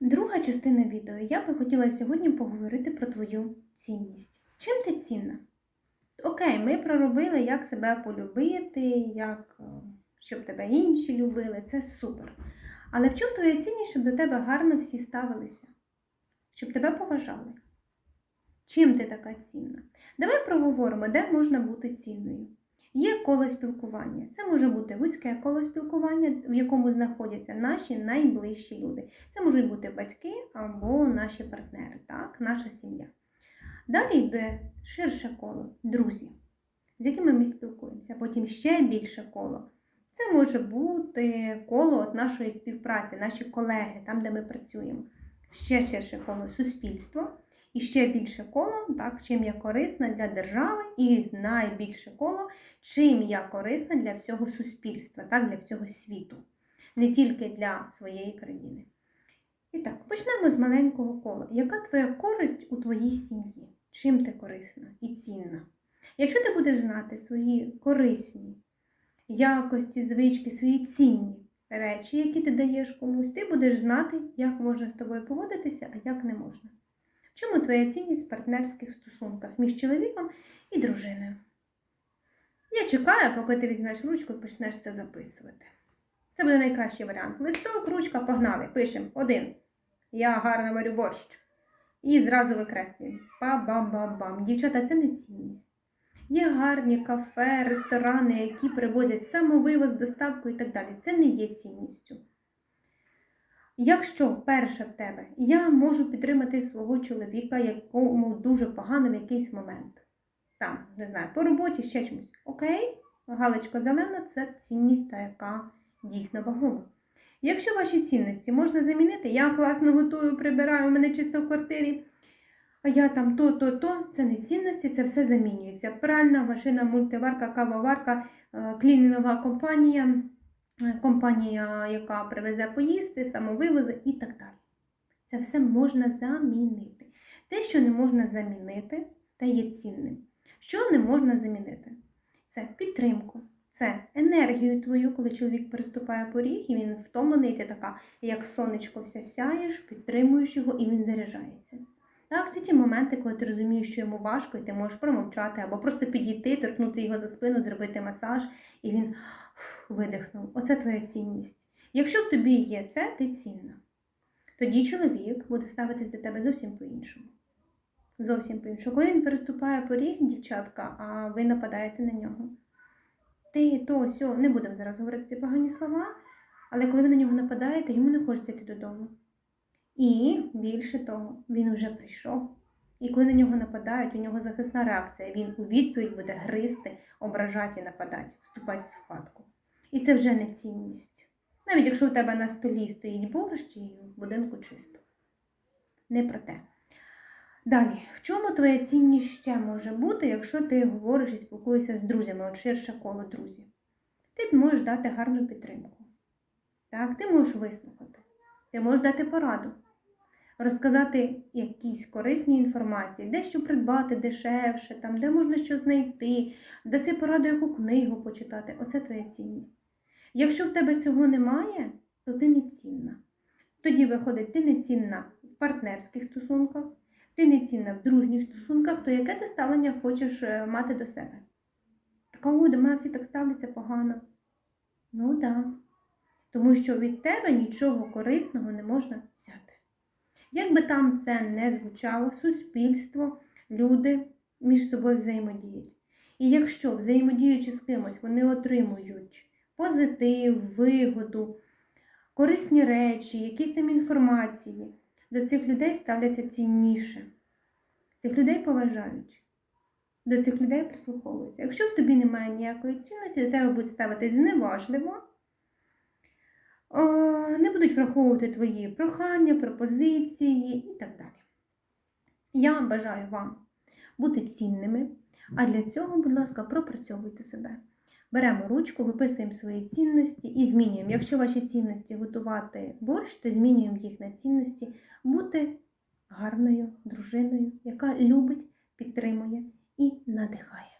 Друга частина відео. Я би хотіла сьогодні поговорити про твою цінність. Чим ти цінна? Окей, ми проробили, як себе полюбити, як, е, щоб тебе інші любили, це супер. Але в чому твоя цінність, щоб до тебе гарно всі ставилися? Щоб тебе поважали? Чим ти така цінна? Давай проговоримо, де можна бути цінною. Є коло спілкування. Це може бути вузьке коло спілкування, в якому знаходяться наші найближчі люди. Це можуть бути батьки або наші партнери, так, наша сім'я. Далі йде ширше коло друзі, з якими ми спілкуємося. Потім ще більше коло. Це може бути коло нашої співпраці, наші колеги, там, де ми працюємо. Ще ширше коло суспільство. І ще більше коло, так, чим я корисна для держави, і найбільше коло, чим я корисна для всього суспільства, так, для всього світу, не тільки для своєї країни. І так, почнемо з маленького кола. Яка твоя користь у твоїй сім'ї? Чим ти корисна і цінна? Якщо ти будеш знати свої корисні якості, звички, свої цінні речі, які ти даєш комусь, ти будеш знати, як можна з тобою поводитися, а як не можна. В чому твоя цінність в партнерських стосунках між чоловіком і дружиною? Я чекаю, поки ти візьмеш ручку і почнеш це записувати. Це буде найкращий варіант. Листок, ручка, погнали. Пишемо один. Я гарно варю борщ. І зразу викреслюємо. Па-бам-бам-бам. Дівчата, це не цінність. Є гарні кафе, ресторани, які привозять самовивоз, доставку і так далі. Це не є цінністю. Якщо перше в тебе, я можу підтримати свого чоловіка, якому дуже погано в якийсь момент. Там, не знаю, по роботі ще чомусь. Окей, галочка зелена це цінність, та яка дійсно вагома. Якщо ваші цінності можна замінити, я класно готую, прибираю, у мене чисто в квартирі, а я там то, то, то, це не цінності, це все замінюється. Пральна машина, мультиварка, кавоварка, е, клінінова компанія компанія, яка привезе поїсти, самовивози і так далі. Це все можна замінити. Те, що не можна замінити, та є цінним. Що не можна замінити? Це підтримку, це енергію твою, коли чоловік переступає поріг, і він втомлений, і ти така, як сонечко, вся сяєш, підтримуєш його, і він заряджається. Так, це ті моменти, коли ти розумієш, що йому важко, і ти можеш промовчати, або просто підійти, торкнути його за спину, зробити масаж, і він видихнув. Оце твоя цінність. Якщо в тобі є це, ти цінна. Тоді чоловік буде ставитись до тебе зовсім по-іншому. Зовсім по-іншому. Коли він переступає поріг, дівчатка, а ви нападаєте на нього. Ти то, сьо, не будемо зараз говорити ці погані слова, але коли ви на нього нападаєте, йому не хочеться йти додому. І більше того, він вже прийшов. І коли на нього нападають, у нього захисна реакція. Він у відповідь буде гризти, ображати і нападати, вступати в схватку. І це вже не цінність. Навіть якщо у тебе на столі стоїть борщ і в будинку чисто. Не про те. Далі, в чому твоя цінність ще може бути, якщо ти говориш і спілкуєшся з друзями, от ширше коло друзів? Ти можеш дати гарну підтримку. Так, ти можеш вислухати, ти можеш дати пораду розказати якісь корисні інформації, де що придбати дешевше, там, де можна що знайти, даси пораду, яку книгу почитати. Оце твоя цінність. Якщо в тебе цього немає, то ти не цінна. Тоді виходить, ти не цінна в партнерських стосунках, ти не цінна в дружніх стосунках, то яке ти ставлення хочеш е, мати до себе? Такого до мене всі так ставляться погано. Ну так. Да. Тому що від тебе нічого корисного не можна взяти. Як би там це не звучало, суспільство, люди між собою взаємодіють. І якщо, взаємодіючи з кимось, вони отримують позитив, вигоду, корисні речі, якісь там інформації, до цих людей ставляться цінніше. Цих людей поважають, до цих людей прислуховуються. Якщо в тобі немає ніякої цінності, до тебе будуть ставитись зневажливо не будуть враховувати твої прохання, пропозиції і так далі. Я бажаю вам бути цінними, а для цього, будь ласка, пропрацьовуйте себе. Беремо ручку, виписуємо свої цінності і змінюємо. Якщо ваші цінності готувати борщ, то змінюємо їх на цінності бути гарною дружиною, яка любить, підтримує і надихає.